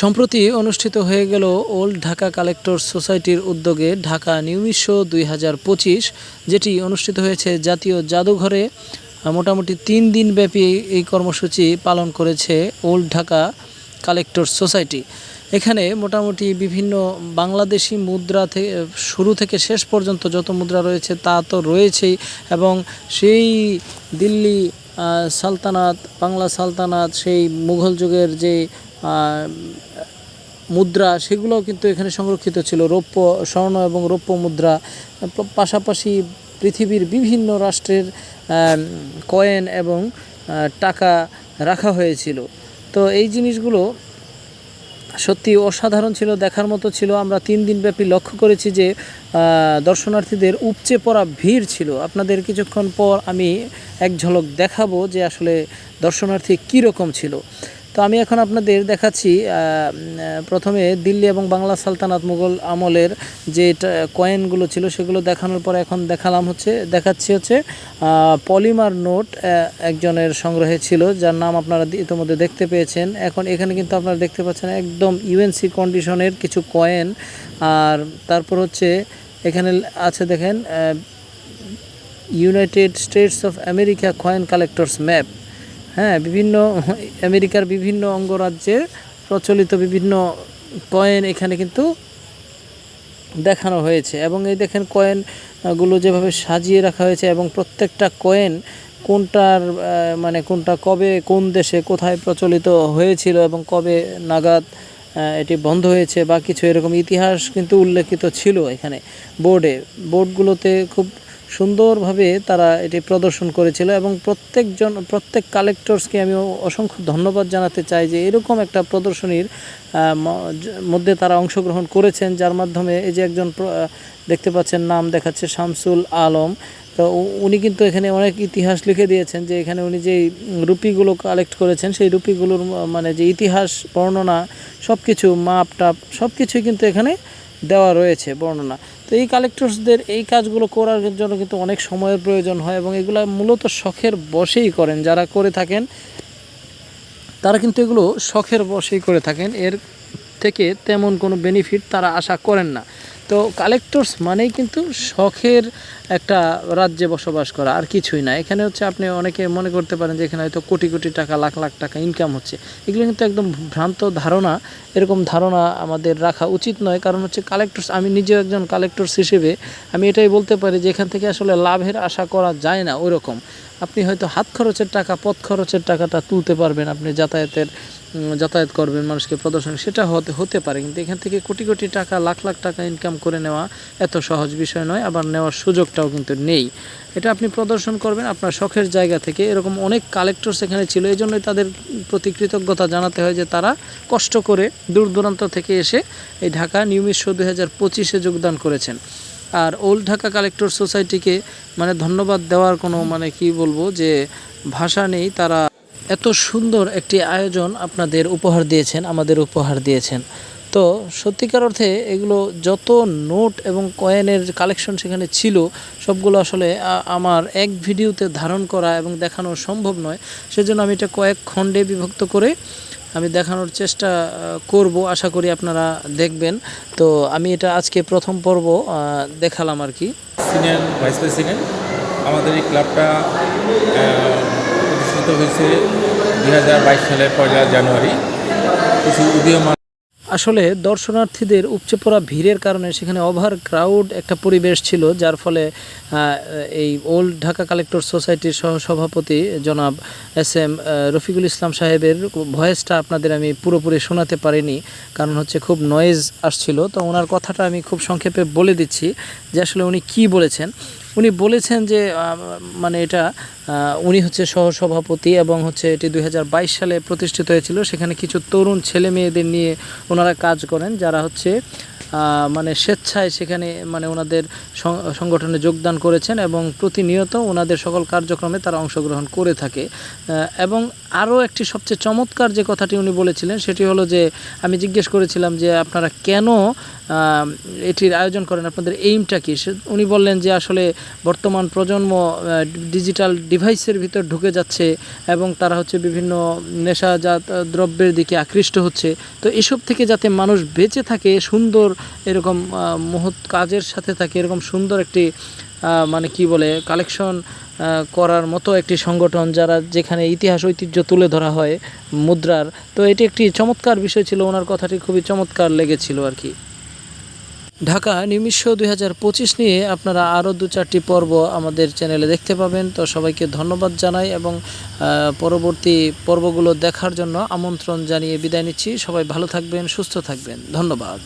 সম্প্রতি অনুষ্ঠিত হয়ে গেল ওল্ড ঢাকা কালেক্টর সোসাইটির উদ্যোগে ঢাকা নিউ বিশ্ব দুই যেটি অনুষ্ঠিত হয়েছে জাতীয় জাদুঘরে। মোটামুটি তিন দিন ব্যাপী এই কর্মসূচি পালন করেছে ওল্ড ঢাকা কালেক্টর সোসাইটি। এখানে মোটামুটি বিভিন্ন বাংলাদেশি মুদ্রা থেকে শুরু থেকে শেষ পর্যন্ত যত মুদ্রা রয়েছে তা তো রয়েছেই এবং সেই দিল্লি সালতানাত, বাংলা সালতানাত, সেই মুঘল যুগের যে মুদ্রা, সেগুলোও কিন্তু এখানে সংরক্ষিত ছিল। রৌপ্য স্বর্ণ এবং রৌপ্য মুদ্রা, পাশাপাশি পৃথিবীর বিভিন্ন রাষ্ট্রের কয়েন এবং টাকা রাখা হয়েছিল। তো এই জিনিসগুলো সত্যি অসাধারণ ছিল, দেখার মতো ছিল। আমরা তিন দিন ব্যাপী লক্ষ্য করেছি যে দর্শনার্থীদের উপচে পড়া ভিড় ছিল। আপনাদের কিছুক্ষণ পর আমি এক ঝলক দেখাবো যে আসলে দর্শনার্থী কী রকম ছিল। তো আমি এখন আপনাদের দেখাচ্ছি প্রথমে দিল্লি এবং বাংলা সালতানাত মুঘল আমলের যে কয়েনগুলো ছিল সেগুলো দেখানোর পর এখন দেখালাম হচ্ছে, দেখাচ্ছি হচ্ছে পলিমার নোট একজনের সংগ্রহে ছিল, যার নাম আপনারা ইতিমধ্যে দেখতে পেয়েছেন। এখন এখানে কিন্তু আপনারা দেখতে পাচ্ছেন একদম ইউএনসি কন্ডিশনের কিছু কয়েন, আর তারপর হচ্ছে এখানে আছে দেখেন United States of America coin collectors map হ্যাঁ বিভিন্ন আমেরিকার বিভিন্ন অঙ্গরাজ্যের প্রচলিত বিভিন্ন কয়েন এখানে কিন্তু দেখানো হয়েছে। এবং এই দেখেন কয়েনগুলো যেভাবে সাজিয়ে রাখা হয়েছে এবং প্রত্যেকটা কয়েন কোনটার মানে কোনটা কবে, কোন দেশে কোথায় প্রচলিত হয়েছিল এবং কবে নাগাদ এটি বন্ধ হয়েছে বা কিছু এরকম ইতিহাস কিন্তু উল্লেখিত ছিল এখানে বোর্ডে। বোর্ডগুলোতে খুব সুন্দরভাবে তারা এটি প্রদর্শন করেছিল এবং প্রত্যেকজন, প্রত্যেক কালেক্টরসকে আমি অসংখ্য ধন্যবাদ জানাতে চাই যে এরকম একটা প্রদর্শনীর মধ্যে তারা অংশগ্রহণ করেছেন, যার মাধ্যমে এই যে একজন দেখতে পাচ্ছেন, নাম দেখাচ্ছে শামসুল আলম। তো উনি কিন্তু এখানে অনেক ইতিহাস লিখে দিয়েছেন যে এখানে উনি যে রুপিগুলো কালেক্ট করেছেন, সেই রুপিগুলোর মানে যে ইতিহাস, বর্ণনা সব কিছু মাপ টাপ সব কিছুই কিন্তু এখানে দেওয়া রয়েছে বর্ণনা। তো এই কালেক্টরসদের এই কাজগুলো করার জন্য কিন্তু অনেক সময়ের প্রয়োজন হয় এবং এগুলো মূলত শখের বসেই করেন। যারা করে থাকেন, তারা কিন্তু এগুলো শখের বসেই করে থাকেন। এর থেকে তেমন কোনো বেনিফিট তারা আশা করেন না। তো কালেক্টরস মানেই কিন্তু শখের একটা রাজ্যে বসবাস করা, আর কিছুই না। এখানে হচ্ছে আপনি অনেকে মনে করতে পারেন যে এখানে হয়তো কোটি কোটি টাকা, লাখ লাখ টাকা ইনকাম হচ্ছে। এগুলো কিন্তু একদম ভ্রান্ত ধারণা। এরকম ধারণা আমাদের রাখা উচিত নয়। কারণ হচ্ছে কালেক্টরস আমি নিজেও একজন কালেক্টরস হিসেবে আমি এটাই বলতে পারি যে এখান থেকে আসলে লাভের আশা করা যায় না ওরকম। আপনি হয়তো হাত খরচের টাকা, পথ খরচের টাকাটা তুলতে পারবেন আপনি যাতায়াতের যাতায়াত করবেন মানুষকে প্রদর্শন, সেটা হতে হতে পারে। কিন্তু এখান থেকে কোটি কোটি টাকা, লাখ লাখ টাকা ইনকাম করে নেওয়া এত সহজ বিষয় নয়, আবার নেওয়ার সুযোগটাও কিন্তু নেই। এটা আপনি প্রদর্শন করবেন আপনার শখের জায়গা থেকে। এরকম অনেক কালেক্টরস এখানে ছিল এই জন্যই তাদের প্রতি কৃতজ্ঞতা জানাতে হয় যে তারা কষ্ট করে দূর দূরান্ত থেকে এসে এই ঢাকা নিউ বিশ্ব দুই হাজার পঁচিশে যোগদান করেছেন। আর ওল্ড ঢাকা কালেক্টর সোসাইটিকে মানে ধন্যবাদ দেওয়ার কোনো মানে কি বলব যে ভাষা নেই, তারা এত সুন্দর একটি আয়োজন আপনাদের উপহার দিয়েছেন, আমাদের উপহার দিয়েছেন। তো সত্যিকার অর্থে এগুলো যত নোট এবং কয়েনের কালেকশন সেখানে ছিল, সবগুলো আসলে আমার এক ভিডিওতে ধারণ করা এবং দেখানো সম্ভব নয়। সেজন্য আমি এটা কয়েক খণ্ডে বিভক্ত করে আমি দেখানোর চেষ্টা করব, আশা করি আপনারা দেখবেন। তো আমি এটা আজকে প্রথম পর্ব দেখালাম আর কি। সিনিয়র ভাইস প্রেসিডেন্ট, আমাদের এই ক্লাবটা প্রতিষ্ঠিত হয়েছে দুই সালের পয়লা জানুয়ারি। কিছু উদীয়মান আসলে দর্শনার্থীদের উপচে পড়া ভিড়ের কারণে সেখানে ওভার ক্রাউড একটা পরিবেশ ছিল, যার ফলে এই ওল্ড ঢাকা কালেক্টর সোসাইটির সহ সভাপতি জনাব এস এম রফিকুল ইসলাম সাহেবের ভয়েসটা আপনাদের আমি পুরোপুরি শোনাতে পারিনি, কারণ হচ্ছে খুব নয়েজ আসছিল। তো ওনার কথাটা আমি খুব সংক্ষেপে বলে দিচ্ছি যে আসলে উনি কি বলেছেন। উনি বলেছেন যে মানে এটা উনি হচ্ছে সহসভাপতি এবং হচ্ছে এটি দুই হাজার বাইশ সালে প্রতিষ্ঠিত হয়েছিল। সেখানে কিছু তরুণ ছেলে মেয়েদের নিয়ে ওনারা কাজ করেন, যারা হচ্ছে মানে স্বেচ্ছায় সেখানে মানে ওনাদের সংগঠনে যোগদান করেছেন এবং প্রতিনিয়ত ওনাদের সকল কার্যক্রমে তারা অংশগ্রহণ করে থাকে। এবং আরও একটি সবচেয়ে চমৎকার যে কথাটি উনি বলেছিলেন, সেটি হলো যে আমি জিজ্ঞেস করেছিলাম যে আপনারা কেন এটির আয়োজন করেন, আপনাদের এইমটা কি? উনি বললেন যে আসলে বর্তমান প্রজন্ম ডিজিটাল ডিভাইসের ভিতর ঢুকে যাচ্ছে এবং তারা হচ্ছে বিভিন্ন নেশাজাত দ্রব্যের দিকে আকৃষ্ট হচ্ছে। তো এসব থেকে যাতে মানুষ বেঁচে থাকে, সুন্দর এরকম মহৎ কাজের সাথে থাকে, এরকম সুন্দর একটি মানে কি বলে কালেকশন করার মতো একটি সংগঠন যারা যেখানে ইতিহাস, ঐতিহ্য তুলে ধরা হয়, মুদ্রার। তো এটি একটি চমৎকার বিষয় ছিল, ওনার কথাটি খুবই চমৎকার লেগেছিল আর কি। ঢাকা নিমিষ দুই নিয়ে আপনারা আরও দু চারটি পর্ব আমাদের চ্যানেলে দেখতে পাবেন। তো সবাইকে ধন্যবাদ জানাই এবং পরবর্তী পর্বগুলো দেখার জন্য আমন্ত্রণ জানিয়ে বিদায় নিচ্ছি। সবাই ভালো থাকবেন, সুস্থ থাকবেন। ধন্যবাদ।